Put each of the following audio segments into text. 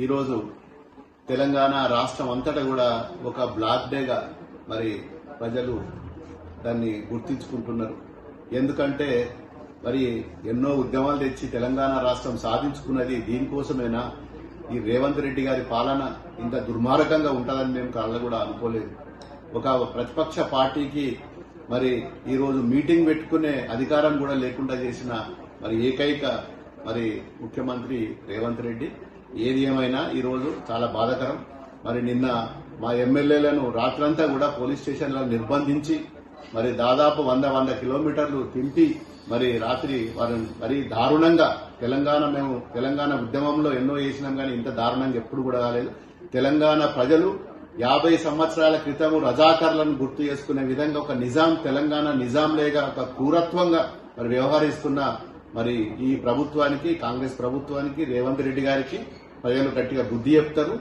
ఈరోజు తెలంగాణ రాష్ట్రం అంతటా కూడా ఒక బ్లాక్ డేగా మరి ప్రజలు దాన్ని గుర్తించుకుంటున్నారు. ఎందుకంటే మరి ఎన్నో ఉద్యమాలు తెచ్చి తెలంగాణ రాష్ట్రం సాధించుకున్నది దీనికోసమేనా? ఈ రేవంత్ రెడ్డి గారి పాలన ఇంత దుర్మార్గంగా ఉంటుందని మేము కళ్ళ కూడా అనుకోలేదు. ఒక ప్రతిపక్ష పార్టీకి మరి ఈరోజు మీటింగ్ పెట్టుకునే అధికారం కూడా లేకుండా చేసిన మరి ఏకైక మరి ముఖ్యమంత్రి రేవంత్ రెడ్డి ఏది ఏమైనా ఈ రోజు చాలా బాధాకరం. మరి నిన్న మా ఎమ్మెల్యేలను రాత్రంతా కూడా పోలీస్ స్టేషన్లో నిర్బంధించి మరి దాదాపు వంద వంద కిలోమీటర్లు తింపి మరి రాత్రి వారిని మరి దారుణంగా తెలంగాణ మేము తెలంగాణ ఉద్యమంలో ఎన్నో చేసినాం కానీ ఇంత దారుణంగా ఎప్పుడు కూడా కాలేదు. తెలంగాణ ప్రజలు యాభై సంవత్సరాల క్రితం రజాకర్లను గుర్తు చేసుకునే విధంగా ఒక నిజాం తెలంగాణ నిజాం లేక ఒక క్రూరత్వంగా మరి వ్యవహరిస్తున్న మరి ఈ ప్రభుత్వానికి కాంగ్రెస్ ప్రభుత్వానికి రేవంత్ రెడ్డి గారికి ప్రజలు గట్టిగా బుద్ధి చెప్తారు.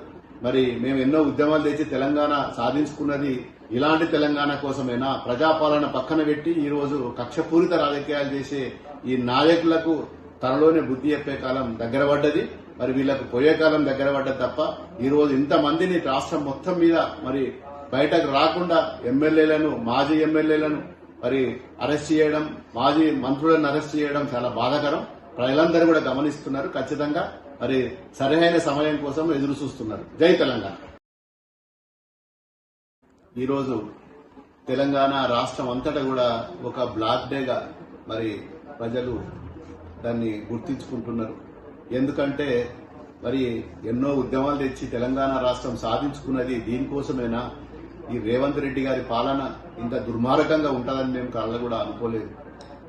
మరి మేము ఎన్నో ఉద్యమాలు తెచ్చి తెలంగాణ సాధించుకున్నది ఇలాంటి తెలంగాణ కోసమైనా? ప్రజాపాలన పక్కన పెట్టి ఈ రోజు కక్షపూరిత రాజకీయాలు చేసే ఈ నాయకులకు త్వరలోనే బుద్ధి చెప్పే కాలం దగ్గర పడ్డది. మరి వీళ్ళకు పోయే కాలం దగ్గర పడ్డది తప్ప ఈరోజు ఇంతమందిని రాష్ట్రం మొత్తం మీద మరి బయటకు రాకుండా ఎమ్మెల్యేలను మాజీ ఎమ్మెల్యేలను మరి అరెస్ట్ చేయడం మాజీ మంత్రులను అరెస్ట్ చేయడం చాలా బాధాకరం. ప్రజలందరూ కూడా గమనిస్తున్నారు ఖచ్చితంగా. మరి సరైన సమయం కోసం ఎదురు చూస్తున్నారు. జై తెలంగాణ. ఈరోజు తెలంగాణ రాష్ట్రం అంతటా కూడా ఒక బ్లాక్ డేగా మరి ప్రజలు దాన్ని గుర్తించుకుంటున్నారు. ఎందుకంటే మరి ఎన్నో ఉద్యమాలు తెచ్చి తెలంగాణ రాష్ట్రం సాధించుకున్నది దీనికోసమేనా? ఈ రేవంత్ రెడ్డి గారి పాలన ఇంత దుర్మార్గంగా ఉంటుందని మేము కళ్ళ కూడా అనుకోలేదు.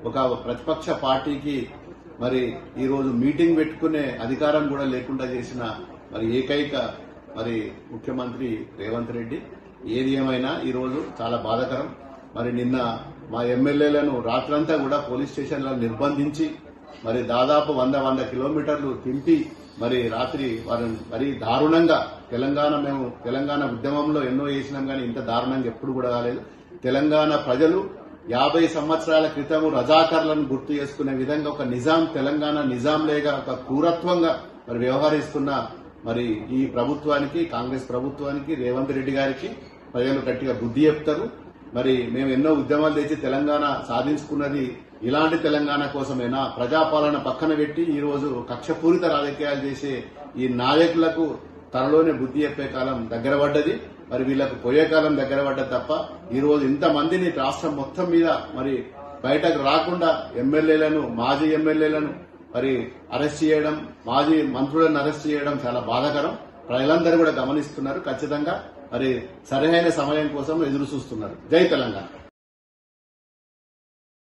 ఒక ప్రతిపక్ష పార్టీకి మరి ఈరోజు మీటింగ్ పెట్టుకునే అధికారం కూడా లేకుండా చేసిన మరి ఏకైక మరి ముఖ్యమంత్రి రేవంత్ రెడ్డి ఏది ఏమైనా ఈరోజు చాలా బాధాకరం. మరి నిన్న మా ఎమ్మెల్యేలను రాత్రంతా కూడా పోలీస్ స్టేషన్లో నిర్బంధించి మరి దాదాపు వంద వంద కిలోమీటర్లు తింపి మరి రాత్రి వారిని మరి దారుణంగా తెలంగాణ మేము తెలంగాణ ఉద్యమంలో ఎన్నో చేసినాం కానీ ఇంత దారుణంగా ఎప్పుడు కూడా కాలేదు. తెలంగాణ ప్రజలు యాభై సంవత్సరాల క్రితం రజాకర్లను గుర్తు చేసుకునే విధంగా ఒక నిజాం తెలంగాణ నిజాం లేక ఒక క్రూరత్వంగా మరి వ్యవహరిస్తున్న మరి ఈ ప్రభుత్వానికి కాంగ్రెస్ ప్రభుత్వానికి రేవంత్ రెడ్డి గారికి ప్రజలు గట్టిగా బుద్ధి చెప్తారు. మరి మేము ఎన్నో ఉద్యమాలు తెచ్చి తెలంగాణ సాధించుకున్నది ఇలాంటి తెలంగాణ కోసమేనా ప్రజాపాలన పక్కన పెట్టి ఈ రోజు కక్షపూరిత రాజకీయాలు చేసే ఈ నాయకులకు త్వరలోనే బుద్ధి చెప్పే కాలం దగ్గర పడ్డది. మరి వీళ్ళకు పోయే కాలం దగ్గర పడ్డ తప్ప ఈరోజు ఇంతమందిని రాష్ట్రం మొత్తం మీద మరి బయటకు రాకుండా ఎమ్మెల్యేలను మాజీ ఎమ్మెల్యేలను మరి అరెస్ట్ చేయడం మాజీ మంత్రులను అరెస్ట్ చేయడం చాలా బాధాకరం. ప్రజలందరూ కూడా గమనిస్తున్నారు. ఖచ్చితంగా మరి సరైన సమయం కోసం ఎదురు చూస్తున్నారు జై తెలంగాణ.